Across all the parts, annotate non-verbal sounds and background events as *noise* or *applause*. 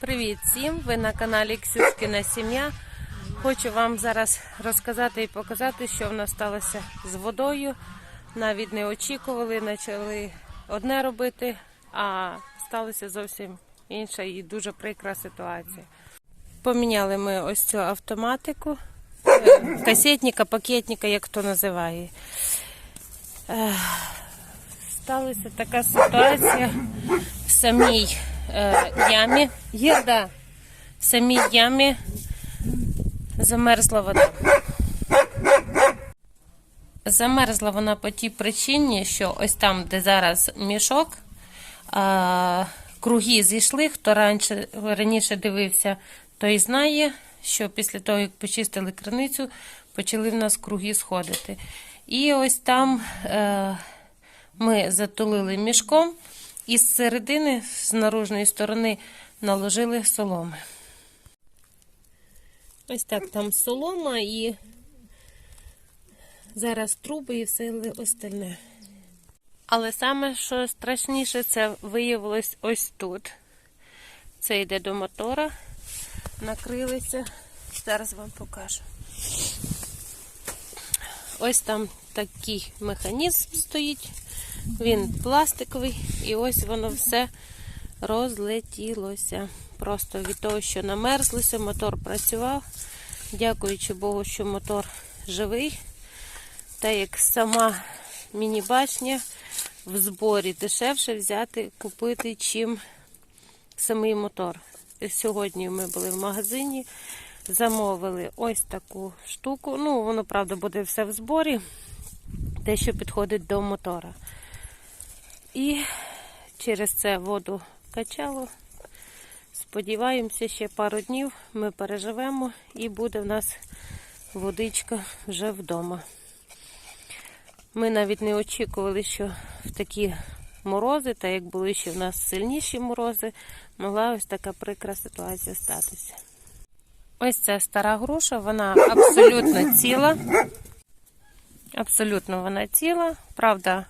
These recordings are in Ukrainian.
Привіт всім! Ви на каналі Ксюшкина Сім'я. Хочу вам зараз розказати і показати, що в нас сталося з водою. Навіть не очікували, почали одне робити, а сталося зовсім інша і дуже прикра ситуація. Поміняли ми ось цю автоматику, е, касетника, пакетника, як хто називає. Е, Сталася така ситуація в самій ямі. Єрда, в самій ямі замерзла вода. Замерзла вона по тій причині, що ось там, де зараз мішок, круги зійшли. Хто раніше, раніше дивився, той знає, що після того, як почистили криницю, почали в нас круги сходити. І ось там е, ми затулили мішком і з середини, з наружної сторони, наложили соломи. Ось так там солома і зараз труби і все остальне. Але саме, що страшніше, це виявилось ось тут. Це йде до мотора. Накрилися. Зараз вам покажу. Ось там такий механізм стоїть. Він пластиковий, і ось воно все розлетілося. Просто від того, що намерзлося, мотор працював. Дякуючи Богу, що мотор живий. Та як сама міні-башня в зборі дешевше взяти, купити, чим самий мотор. Сьогодні ми були в магазині, замовили ось таку штуку. Ну, воно, правда, буде все в зборі, те, що підходить до мотора. І через це воду качало. Сподіваємося, ще пару днів ми переживемо і буде в нас водичка вже вдома. Ми навіть не очікували, що в такі морози, та як були ще в нас сильніші морози, могла ось така прикра ситуація статися. Ось ця стара груша, вона абсолютно ціла. Абсолютно вона ціла. Правда,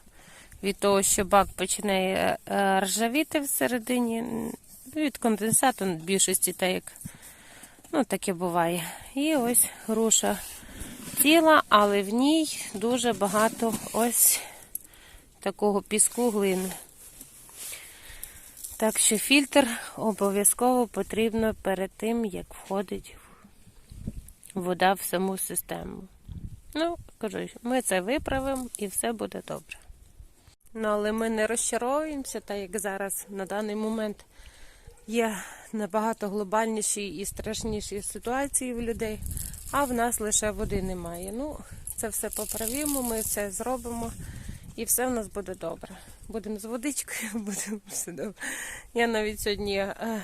від того, що бак починає е, ржавіти всередині, від конденсату в більшості, так як ну, таке буває. І ось груша ціла, але в ній дуже багато ось такого піску глини. Так що фільтр обов'язково потрібно перед тим, як входить вода в саму систему. Ну, кажу, ми це виправимо і все буде добре. Ну, але ми не розчаровуємося, так як зараз на даний момент є набагато глобальніші і страшніші ситуації в людей, а в нас лише води немає. Ну, це все поправимо, ми все зробимо і все в нас буде добре. Будемо з водичкою, *laughs* будемо все добре. Я навіть сьогодні, е,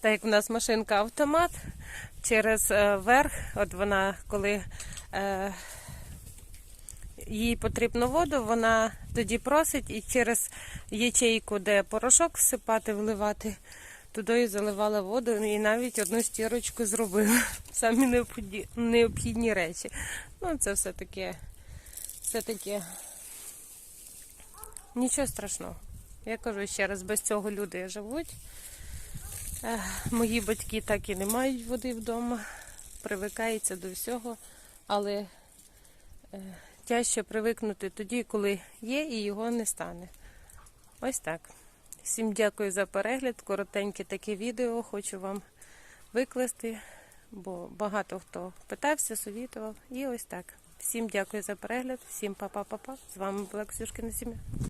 так як в нас машинка автомат, через е, верх, от вона коли. Їй потрібно воду, вона тоді просить і через ячейку, де порошок всипати, вливати, туди і заливала воду і навіть одну стірочку зробила. *laughs* Самі необхідні, необхідні речі. Ну, це все таке, все таке нічого страшного. Я кажу ще раз, без цього люди живуть. Мої батьки так і не мають води вдома, привикаються до всього, але е, тяжче привикнути тоді, коли є і його не стане. Ось так. Всім дякую за перегляд. Коротеньке таке відео хочу вам викласти, бо багато хто питався, совітував. І ось так. Всім дякую за перегляд, всім па-па-па-па. З вами була Ксюшкина Сім'я.